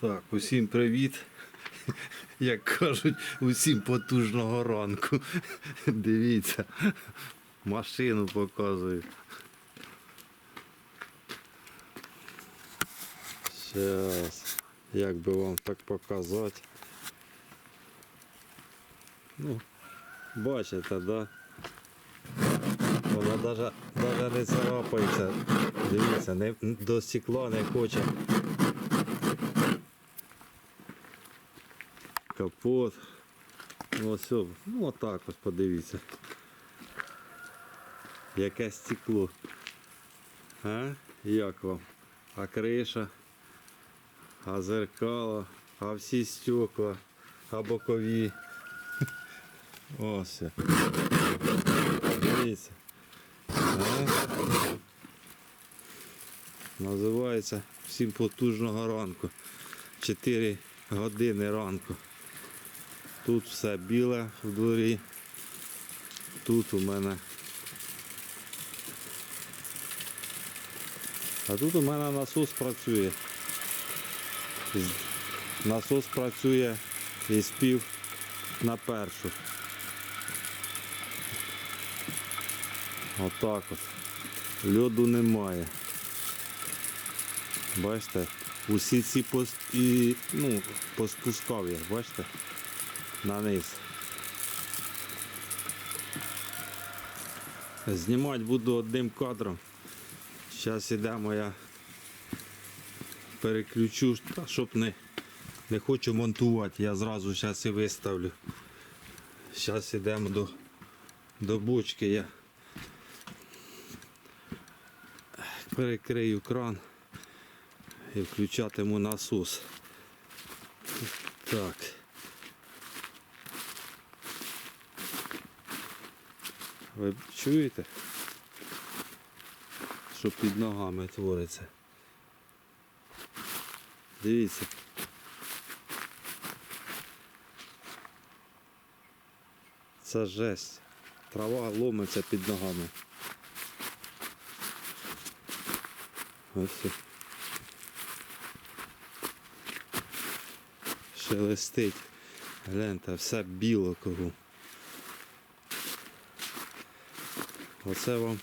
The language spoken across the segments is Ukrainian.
Так, усім привіт. Як кажуть, усім потужного ранку. Дивіться, машину показую. Зараз, як би вам так показати. Ну, бачите, да? Вона даже не царапається. Дивіться, не, до стекла не хоче. Капот. Ну все, ну отак ось подивіться. Яке стекло. А? Як вам? А криша, а зеркало, а всі стекла, а бокові. Ось. Дивіться. А? Називається всім потужного ранку. 4 години ранку. Тут все біле в дворі. Тут у мене. А тут у мене насос працює. Насос працює із пів на першу. Отак от. Льоду немає. Бачите? Усі ці пос... і, ну, поспускав я, бачите? На низ. Знімати буду одним кадром. Зараз іде моя переключу, щоб не, не хочу монтувати, я зразу зараз і виставлю. Зараз йдемо до, до бочки. Я перекрию кран і включатиму насос. Так. Ви чуєте? Що під ногами твориться? Дивіться. Це жесть. Трава ломиться під ногами. Ось. Шелестить. Гляньте, все біло кругом. Оце вам.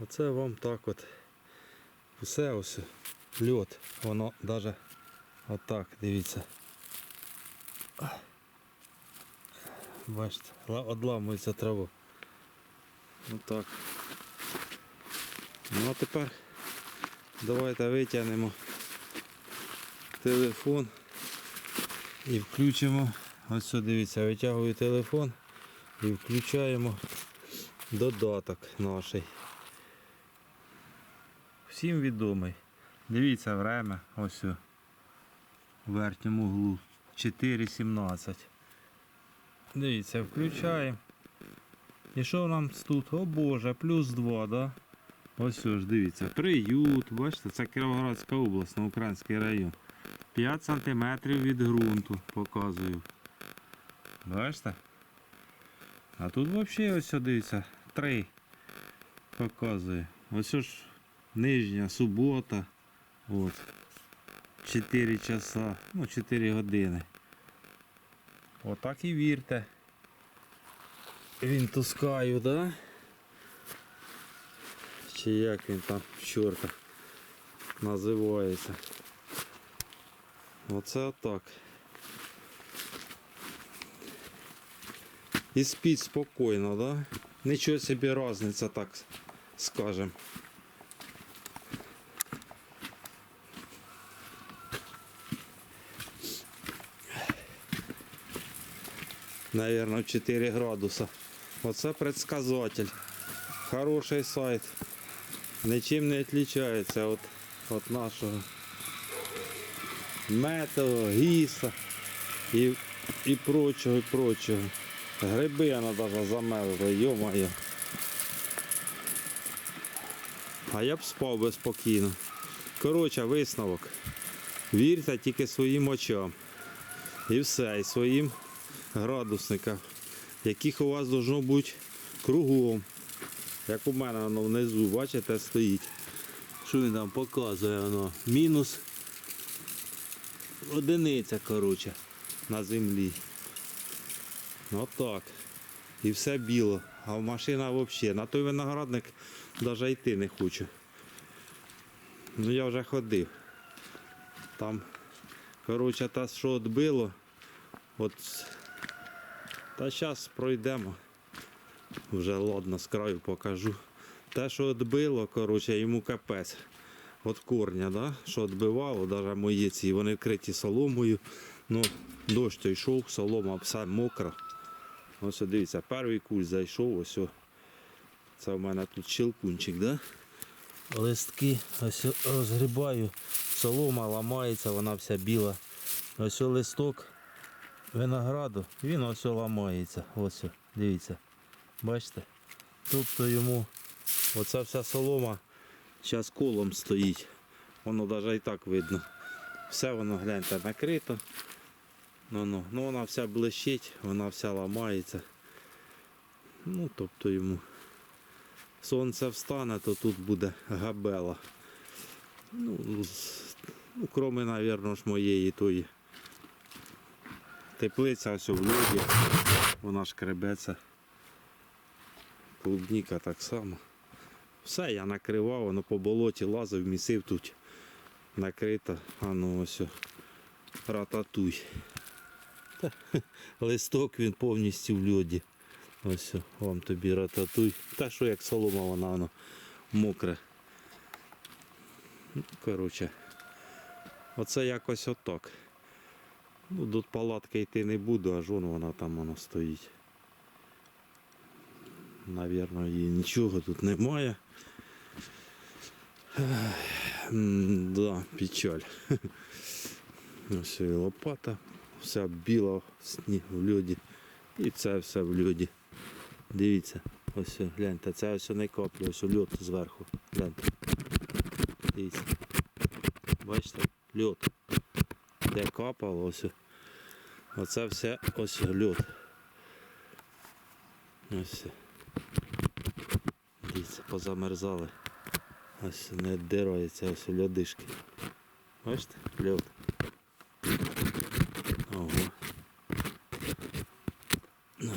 Оце вам так от. Все ось льот. Воно навіть отак, дивіться. Бачите, одламується траву. Отак. Ну а тепер давайте витягнемо телефон і включимо. Ось дивіться, витягую телефон і включаємо додаток наш. Всім відомий. Дивіться время, ось в верхньому углу 4.17. Дивіться, включаємо. І що нам тут? О Боже, плюс 2, да? Ось ж, дивіться, приют, бачите, це Кіровоградська область, на український район. 5 см від ґрунту показую. Бачите? А тут взагалі ось дивіться, 3 показує. Ось ж нижня субота. От. 4 часа, ну 4 години. Отак і вірте. Він тускаю, да? Чи як він там, чорта, називається. Оце отак. І спіть спокійно, да? Нічого собі різниця, так скажем. Наверное, 4 градуса. Оце предсказатель. Хороший сайт. Нічим не відрізняється від, від нашого метео, гіса і, і прочого, і прочого. Гриби вона навіть замерзла, йо-моє. А я б спав би спокійно. Коротше, висновок. Вірте тільки своїм очам. І все, і своїм градусникам, яких у вас должно бути кругом. Як у мене воно внизу, бачите, стоїть. Що він там показує воно? Мінус одиниця, коротше, на землі. Отак. І все біло. А машина взагалі. На той виноградник навіть йти не хочу. Ну я вже ходив. Там, коротше, те, що відбило, от та зараз пройдемо. Вже ладно, з краю покажу. Те, що відбило, коротше, йому капець. От корня, да? що відбивало, навіть мої ці, вони вкриті соломою. Ну, дощ то йшов, солома все мокра. Ось о, дивіться, перший куль зайшов, ось. Це в мене тут щелкунчик, да? Листки ось розгрібаю, солома ламається, вона вся біла. Ось листок винограду, він ось ламається. Ось, дивіться. Бачите? Тобто йому оця вся солома зараз колом стоїть. Воно навіть і так видно. Все воно, гляньте, накрито. Ну, ну, ну вона вся блищить, вона вся ламається. Ну, тобто йому сонце встане, то тут буде габела. Ну, ну кроме, мабуть, ж моєї тої теплиця ось в льоді, вона ж кребеться. Клубніка так само. Все я накривав, воно по болоті лазив, місив тут. Накрита, а ну ось. Рататуй. Листок він повністю в льоді. Ось вам тобі рататуй. Та що як солома вона воно мокре. Ну, коротше. Оце якось отак. Ну, до палатки йти не буду, аж вон вона там воно стоїть. Навірно, її нічого тут немає. Да, печаль. Ось і лопата, вся біла в сні в льоді. І це все в льоді. Дивіться, ось гляньте, це ось не каплі, ось льод зверху. Гляньте. Дивіться. Бачите? Льод. Де капало, ось. Оце все ось льод. Ось. Дивіться, позамерзали. Ось не дирається, ось льодишки. Бачите? Льод. Ого. На.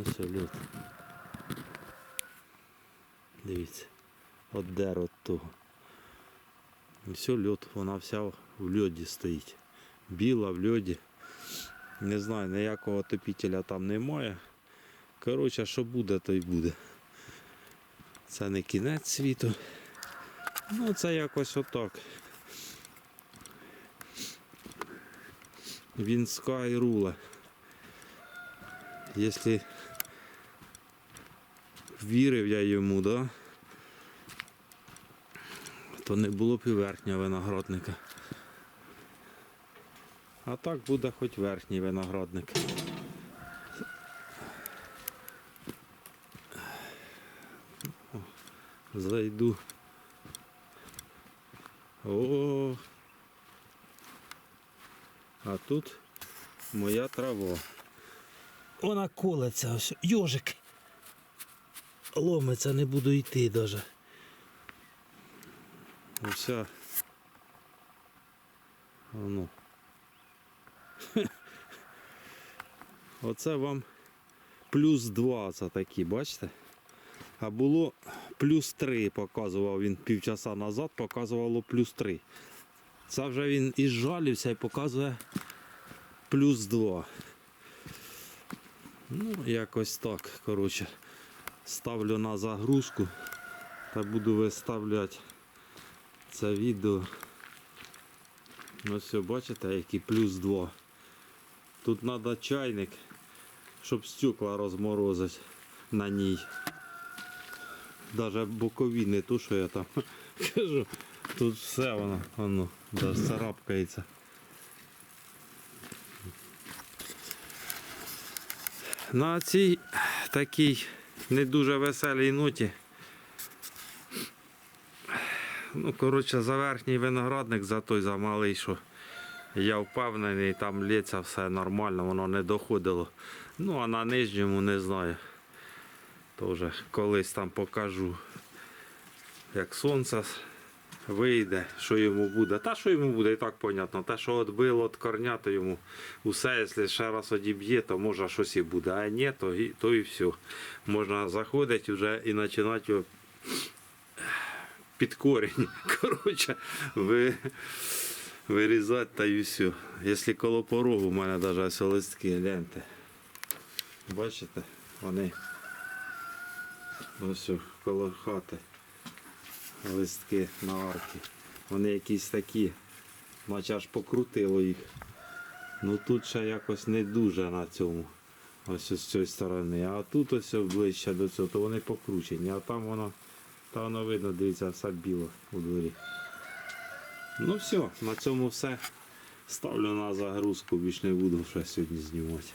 Ось льод. Дивіться. От дер от того. І все льод, вона вся в льоді стоїть. Біла в льоді. Не знаю, ніякого топітеля там немає. Коротше, що буде, то й буде. Це не кінець світу. Ну, це якось отак. Він скай руле. Якщо вірив я йому, да, то не було б і верхнього виноградника. А так буде хоч верхній виноградник. Зайду. О. А тут моя трава. Вона колеться ось. Йожик. Ломиться, не буду йти даже. Вся. Воно. Оце вам плюс 2 це такі, бачите? А було плюс 3 показував він півчаса назад, показувало плюс 3. Це вже він і жалівся і показує плюс 2. Ну, якось так, коротше. Ставлю на загрузку та буду виставляти це відео. Ну все, бачите, який плюс 2. Тут треба чайник, щоб стекла розморозити на ній. Даже бокові не то, що я там кажу. Тут все воно, воно даже царапкається. На цій такій не дуже веселій ноті. Ну, коротше, за верхній виноградник, за той за малий, що я впевнений, там лється все нормально, воно не доходило. Ну, а на нижньому не знаю. Тоже колись там покажу, як сонце вийде, що йому буде. Та що йому буде, і так понятно. Те, що відбило від корня, то йому усе, якщо ще раз одіб'є, то може щось і буде. А ні, то, і- то і все. Можна заходити вже і починати під корінь. Коротше, ви, вирізати та і все. Якщо коло порогу, у мене навіть листки, гляньте. Бачите, вони ось коло хати. Листки на арки. Вони якісь такі, наче аж покрутило їх. Ну тут ще якось не дуже на цьому. Ось з цієї сторони. А тут ось ближче до цього, то вони покручені. А там воно, та воно видно, дивіться, все біло у дворі. Ну все, на цьому все. Ставлю на загрузку, більш не буду ще сьогодні знімати.